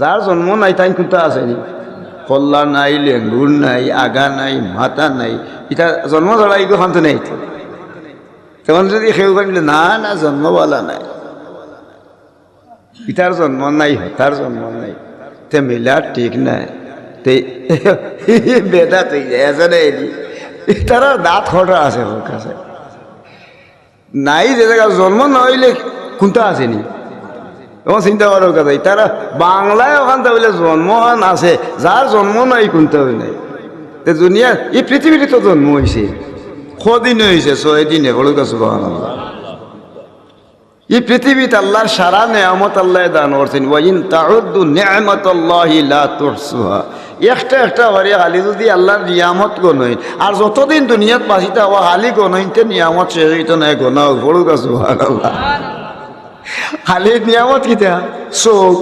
যার জন্ম নাই তাই কিন্তু আসেনি কল্লা নাই লেঙ্গুর নাই, আগা নাই মাথা নাই। এটা জন্ম ধরা এগুলো শান্ত নেই। তখন যদি সেও কাটিলে না না জন্মওয়ালা নাই। ইটার জন্ম নাই তার জন্ম নাই। তে মিলা ঠিক নাই। তে বেদা তুই এজনে এলি তারা দাঁত খটা আছে নাই যে জায়গা জন্ম নইলে কোনটা আসেনি এবং চিন্তা করার কথা তারা বাংলায় ওখান বলে জন্মহান আছে যার জন্ম নাই কোনটা হই নাই। তে দুনিয়া এই পৃথিবীতে তো জন্ম হয়েছে কদিন হয়েছে ছয় দিনে হলুক আছে এই পৃথিবীতে আল্লাহর সারা নেয়ামত আল্লাহ দান করছেন ওয়াইন তাউদ্দু নেয়ামত আল্লাহি তুহসুহা। একটা একটা বাড়ি হালি যদি আল্লাহর নিয়ামত গনইন আর যতদিন দুনিয়াত বাঁচিতে হওয়া হালি গনইন তে নিয়ামত শেষ হইতো নাই গনা বড় কাছে আল্লাহ হালি নিয়ামত কিতা চোখ।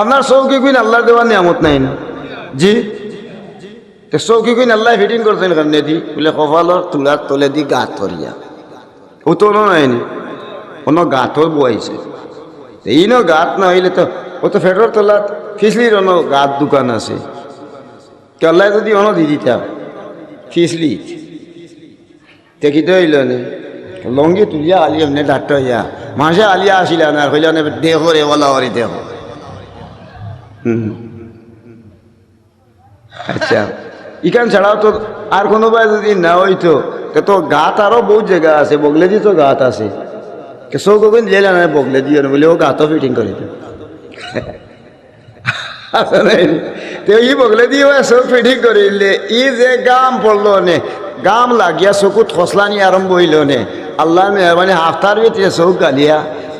আপনার চৌকি কুইন আল্লাহর দেওয়ার নিয়ামত নাই না। জি? তে চৌকি কুইন আল্লাহ ফিটিং করছেন কারণে দি। বলে কপালর তুলার তলে দি গাত ধরিয়া ও তো নাইনি কোনো গাঁতও বইছে ন গাত না হইলে তো ও তো ফেটর তোলাত ফিসলির অন্য গাত দোকান আছে। কেল্লাই যদি অন দি দিতাম ফিসলি দেখিতে হইল নে লঙ্গি তুলিয়া আলি এমনি ডাক্ত হইয়া মাসে আলিয়া আসিলা না হইল নে দেহ রে বলা হরি দেহ আচ্ছা। ইখান ছাড়াও তো আর কোনো কোনোবাই যদি না হইতো, তে গাত আরও বহুত জায়গা আছে বগলে বগলেদি তো গাত আছে। কেসৌ গগন লেলা না বগলে দিয়ে বলে ও গাতো ফিটিং করে তো ই বগলে দিয়ে সব ফিটিং করিলে, ই যে গাম পড়ল নে, গাম লাগিয়া চকুত খসলানি আরম্ভ হইল নে। আল্লাহ মেহরবানি হাফতার ভিতরে চৌক গালিয়া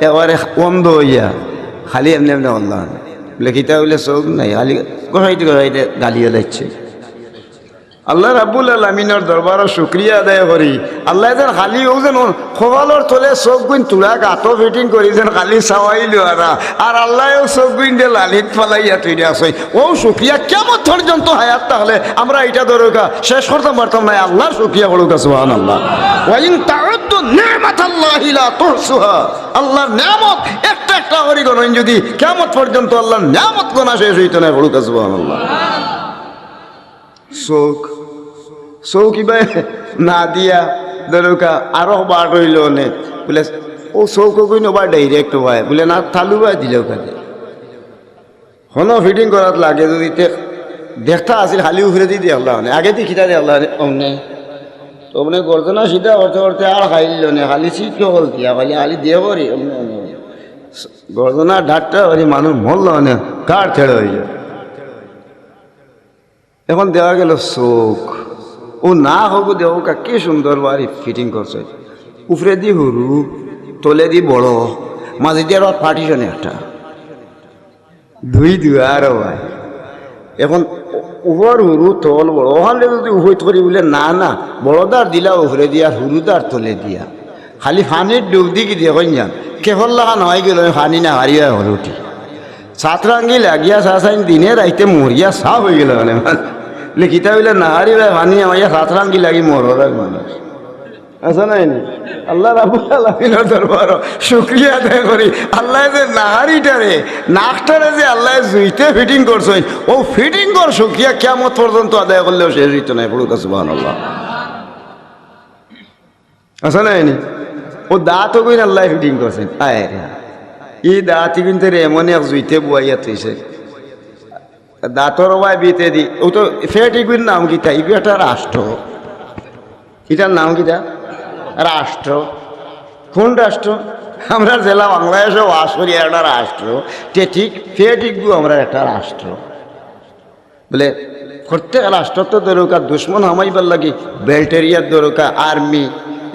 এবারে বন্ধ হইয়া, খালি এমনি এমনি আল্লাহ বলে কিতা বলে চৌক নাই, খালি গড়াইতে গড়াইতে গালিয়া দিচ্ছে। আল্লাহ রাবুল আলমিনের দরবারও শুক্রিয়া আদায় করি। আল্লাহ যেন খালি ও যেন খোবালোর তলে চোখ গুণ তুলা গাতো ফিটিং করি যেন খালি চাওয়াইলো আর আল্লাহও চোখ গুণ দিয়ে লালিত ফালাইয়া তৈরি আছে। ও শুক্রিয়া কেমন পর্যন্ত হায়াত তাহলে আমরা এটা দরকার শেষ করতাম পারতাম না আল্লাহর শুক্রিয়া করুক সুহান আল্লাহ ওয়াইন তাউদ্দু নি'মাতাল্লাহি লা তুহসুহা। আল্লাহর নিয়ামত একটা একটা করে গণন যদি কেমন পর্যন্ত আল্লাহর নিয়ামত গোনা শেষ হইতো না করুক সুহান আল্লাহ চোখ চৌকিবা না দিয়া দরকা আরও বার রইল নে বলে ও চৌক কই ডাইরেক্ট হয়, বলে, না, থালু বা দিল কাজে হন ফিটিং করাত লাগে যদি দেখতা আছিল, খালি উফরে দি দেখলা মানে আগে দি খিতা দেখলা অমনে তো মানে গর্জনা সিধা করতে করতে আর খাইল নে খালি সিট হল দিয়া, খালি খালি দিয়ে করি অমনে অমনে ডাক্তার হরি মানুষ মরল মানে কার ছেড়ে হয়ে যায়। এখন দেওয়া গেল চোখ। ও না হোক দেওকা কি সুন্দর বাড়ি ফিটিং করছে। উপরে দি সরু তলে দি বড়, মাঝে দিয়ে আর পার্টিশনে একটা। দুই দুয়ার হয়। এখন উপর হুরু, তল বড়, ওখানে যদি উভয় করি বলে না না, বড়দার দিলা, উপরে দিয়া হুরুদার তলে দিয়া। খালি ফানির ডুব দি কি দিয়ে যান কেহল লাগা নহয় গেল, ফানি না হারিয়া হল উঠি সাতরাঙ্গি লাগিয়া সাসাইন দিনে রাইতে মরিয়া সাফ হয়ে গেল মানে। লিখিতা বলে নাহারি ভাই, ভানি আমাইয়া সাতরাঙ্গি লাগি মরর মানুষ। আছে নাই নি? আল্লাহ রাবুল আলমিনের দরবার শুক্রিয়া আদায় করি। আল্লাহ যে নাহারিটারে নাকটারে যে আল্লাহ জুইতে ফিটিং করছে। ও ফিটিং কর, শুক্রিয়া কেমন পর্যন্ত আদায় করলেও শেষ হইতো নাই পড়ুক আছে আল্লাহ আছে নাই নি? ও দাঁতও কইন আল্লাহ ফিটিং করছেন। আয় রে। ই দাঁতি কিন্তু এমন এক জুইতে বুয়াইয়া থইছে দাঁতর ওয়াই বিতে দি ও তো ফেট ইগুর নাম কিতা ইগু একটা রাষ্ট্র এটার নাম কিতা রাষ্ট্র কোন রাষ্ট্র আমরা জেলা বাংলাদেশে ওয়াশ করি একটা রাষ্ট্র তে ঠিক ফেট ইগু আমরা একটা রাষ্ট্র বলে প্রত্যেক রাষ্ট্র তো দরকার দুশ্মন হামাইবার লাগে বেল্টেরিয়ার দরকার আর্মি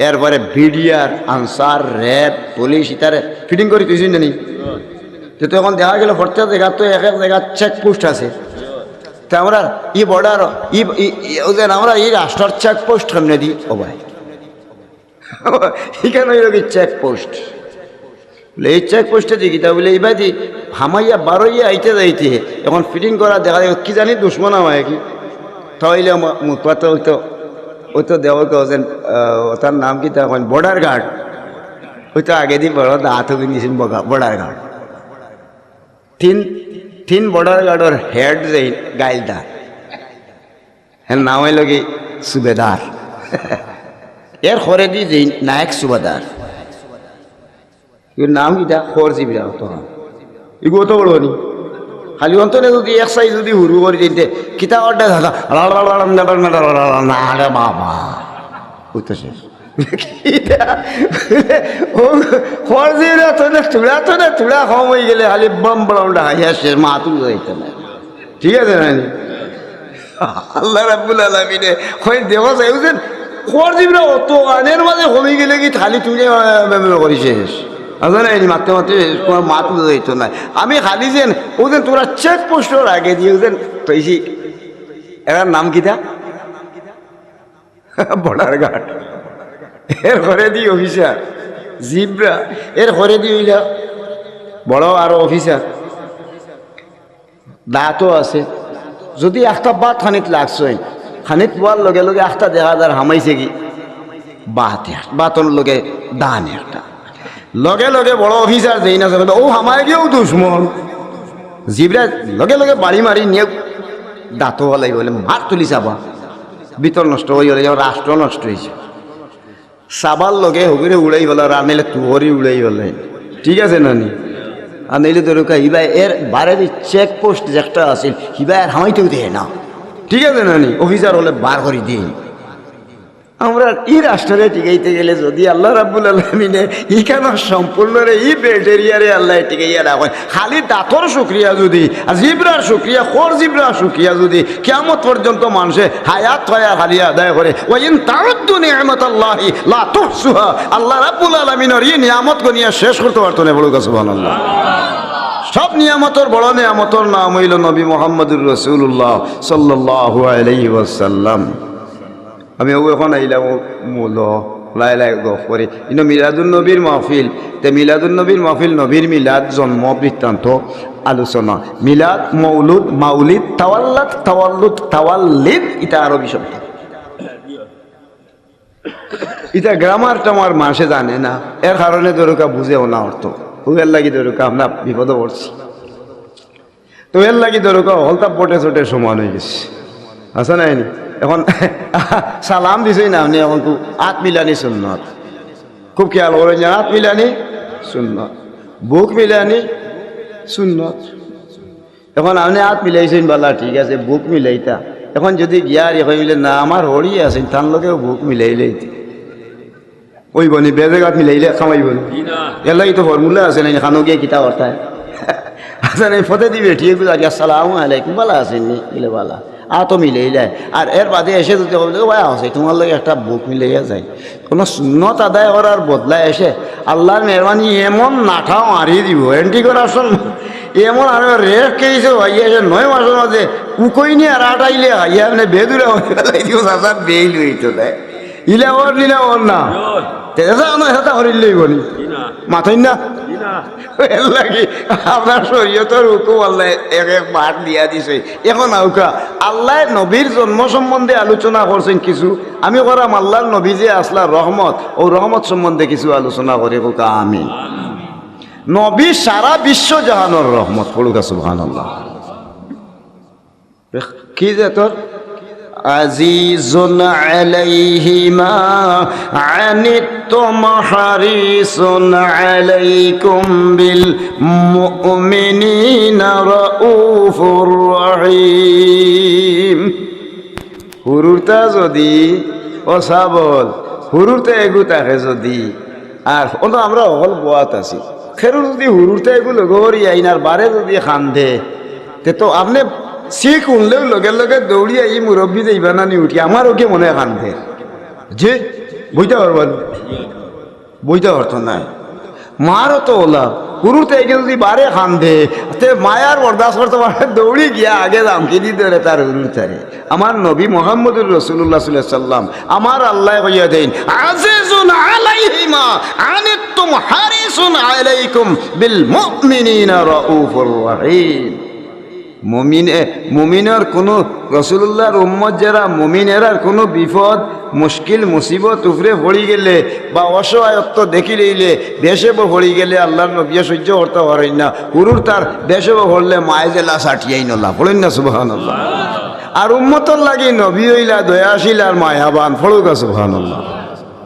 এরপরে বিডিআর, আনসার, র্যাব, পুলিশ, ইতারে ফিটিং করে তুই জানি? তো তখন দেখা গেল প্রত্যেক জায়গা তো এক এক জায়গা চেকপোস্ট আছে। তো আমরা ই বর্ডার ই ওদের আমরা এই রাষ্ট্রের চেকপোস্ট সামনে দিই? ও ভাই। এখানে হইল কি চেকপোস্ট এই চেকপোস্টে দেখি তা বলে দি হামাইয়া বারোইয়া আইতে যাইতে এখন ফিটিং করা দেখা যায় কি জানি দুশ্মন আমায় কি? তাহলে মুখপাত ওই তো ওই তো দেওয়া কেছেন তার নাম কি তখন বর্ডার গার্ড। ওই তো আগে দিয়ে বড় দাঁত হয়ে বর্ডার গার্ড। তিন তিন বর্ডার গার্ডর হেড যে গাইলদার হ্যাঁ নাম হইল কি? সুবেদার এর দি যে নায়ক সুবেদার নাম কিটা খর জিবিরা তো ইগো তো বড় নি খালি অন্তরে যদি এক সাইজ যদি হুরু করে দিতে কিতা অর্ডা দাদা? না রে বাবা। ওই তো শেষ খর জিবিরা তো না তুলা তো না তুলা কম হয়ে গেলে খালি বম বড় হাইয়া শেষ মা তুলে যাইতে না। ঠিক আছে না আল্লাহ রাব্বুল আলামিনে, কই দেওয়া যাইছেন খর জিবিরা অত আনের মাঝে কমে গেলে কি খালি তুলে আচ্ছা না এই মারতে মারতে তোমার মা তুলে যাইতো না। আমি খালি যেন ওদের তোরা চেক পোস্টর আগে দিয়ে ওদের তৈছি এটার নাম কিটা বর্ডার গার্ড। এর ঘরে দি অফিসার, জিব্রা। এর ঘরে দি হইলা বড় আরও অফিসার। দাঁতও আছে। যদি একটা বাত খানিত লাগছই খানিত পোৱাৰ লগে লগে একটা দেখা যার হামাইছে কি? বাত, বাতর লগে দান একটা। লগে লগে বড় অফিসার যেই না ও হামাই গিয়েও দুশ্মন। জিবরা লগে লগে বাড়ি মারি নিয়ে দাঁত হলাই বলে মার তুলি চাবা। বিতর নষ্ট হয়ে গেলে রাষ্ট্র নষ্ট হয়েছে সাবার লগে হগুরে উড়াই বলে আর আনিলে তুহরি উড়াই বলে ঠিক আছে নানি? আর নইলে তোর হিবা এর বারের চেক পোস্ট যেটা আছিল হিবা আর হামাইতেও দেয় না। ঠিক আছে নানি? অফিসার হলে বার করে দিই আমরা ই রাষ্ট্রে টিকাইতে গেলে যদি আল্লাহ রাব্বুল আলমিনে ইখানো সম্পূর্ণ রে ই ব্যাটেরিয়ারে আল্লাহ টিকাইয়া রাখেন খালি দাঁতর শুক্রিয়া যদি, আর জিব্রার শুক্রিয়া, খোর জিব্রার শুক্রিয়া যদি কেমন পর্যন্ত মানুষে হায়াত হয়া খালি আদায় করে। ওইন তারদ্দু নিয়ামত আল্লাহি লা আল্লাহ রাব্বুল আলমিনের ই নিয়ামত গনিয়া শেষ করতে পারতো না বলুক, সুবহানাল্লাহ। সব নিয়ামতর, বড় নিয়ামতর নাম হইল নবী মোহাম্মদুর রসুল্লাহ সাল্লাহ আলাইহি ওয়াসাল্লাম। আমি ও এখন আইলাম মূল লাই লাই গফ করে কিন্তু মিলাদুল নবীর মাহফিল, তে মিলাদুল নবীর মাহফিল, নবীর মিলাদ জন্ম বৃত্তান্ত আলোচনা। মিলাদ, মৌলুদ, মাউলিদ, তাওয়াল্লাদ, তাওয়াল্লুদ, তাওয়াল্লিদ এটা আরবি শব্দ। এটা গ্রামার টামার মাসে জানে না, এর কারণে দরকা বুঝেও না অর্থ। ওয়ের লাগি দরকা আমরা বিপদে পড়ছি। তো এর লাগি দরকা হলতা পটে চটে সমান হয়ে গেছে। আছে না এনি? এখন সালাম না আপনি, এখন খুব আত মিলানি সুন্নত। খুব খেয়াল করেন যে আত মিলানি সুন্নত। বুক মিলানি সুন্নত। এখন আপনি হাত মিলাইছেন বালা, ঠিক আছে, বুক মিলাইতা। এখন যদি গিয়ার এখন মিলে, না, আমার হরি আছেন তার লগেও বুক মিলাইলেই ওই বনি বেজেগাত মিলাইলে খামাইব এর লাগি তো ফর্মুলা আছে না খানো গিয়ে কিতা অর্থায়। আচ্ছা নাই, ফতে দিবে, ঠিক আছে, আসসালামু আলাইকুম, বালা আছেন নি? বলে বালা। আ তো মিলেই যায় আর এর বাদে এসে যদি বলতে ভাই আছে তোমার লাগে একটা বুক মিলাইয়া যায়। কোনো সুন্নত আদায় করার বদলায় এসে আল্লাহর মেহরবানি এমন নাঠাও মারিয়ে দিব এন্ট্রি করার সময় এমন আর রেট কেছে ভাইয়া এসে নয় মাসের মাঝে উকই নিয়ে আর আটাইলে হাইয়া মানে বেদুরে দিব চাচা বেইল হইতো দেয় ইলে ওর নিলে ওর না। তেজা হরিলেই বলি মাথাই না এখন আউকা আল্লাহ নবীর জন্ম সম্বন্ধে আলোচনা করছেন কিছু, আমি করাম আল্লাহর নবী যে আসলা রহমত, ও রহমত সম্বন্ধে কিছু আলোচনা করে কোকা আমি নবী সারা বিশ্ব জাহানোর রহমত পড়ুকা সুবহান কি যে তোর আজিজুন আলাইহিমা আনিতুম হারিসুন আলাইকুম বিল মুমিনিনা রাউফুর রহিম। হুরুরটা যদি ও সাবল হুরুরতে এগু থাকে যদি, আর অন্ত আমরা অকল বোয়াত আছি। খেরু যদি হুরুরতে এগুলো গরি আইনার বারে যদি খান দে তে তো আপনি শিখ উনলেও লগে লগে দৌড়িয়ে এই মুরব্বী যাইবা না নি উঠি আমার ওকে মনে কান্দে যে, বইতে পারবেন বইতে পারতো না? মারও তো ওলা পুরু থেকে যদি বারে কান্দে তে মায়ার বরদাস্ত করতে পারে দৌড়ি গিয়া আগে দামকি দিতে রে তার উরুর তারে আমার নবী মোহাম্মদুর রসুল্লাহ সাল্লাম আমার আল্লাহ কইয়া দেন আজিজুন আলাইহিমা আনিতুম হারিসুন আলাইকুম বিল মুমিনিনা রাউফুর রহিম মমিনে মমিনের কোনো রসুল্লাহর উম্মত যারা মমিনেরার কোনো বিপদ, মুশকিল, মুসিবত উপরে পড়ি গেলে বা অসহায়ত্ব দেখি লইলে বেশেব পড়ি গেলে আল্লাহর নবিয়া সহ্য করতে পারেন না। হুরুর তার বেশেব পড়লে মায়ে জেলা সাটিয়াই নলা। পড়েন না সুবাহান আর উম্মতর লাগি নবী হইলা, দয়াশীল আর মায়াবান ফড়ুকা সুবাহান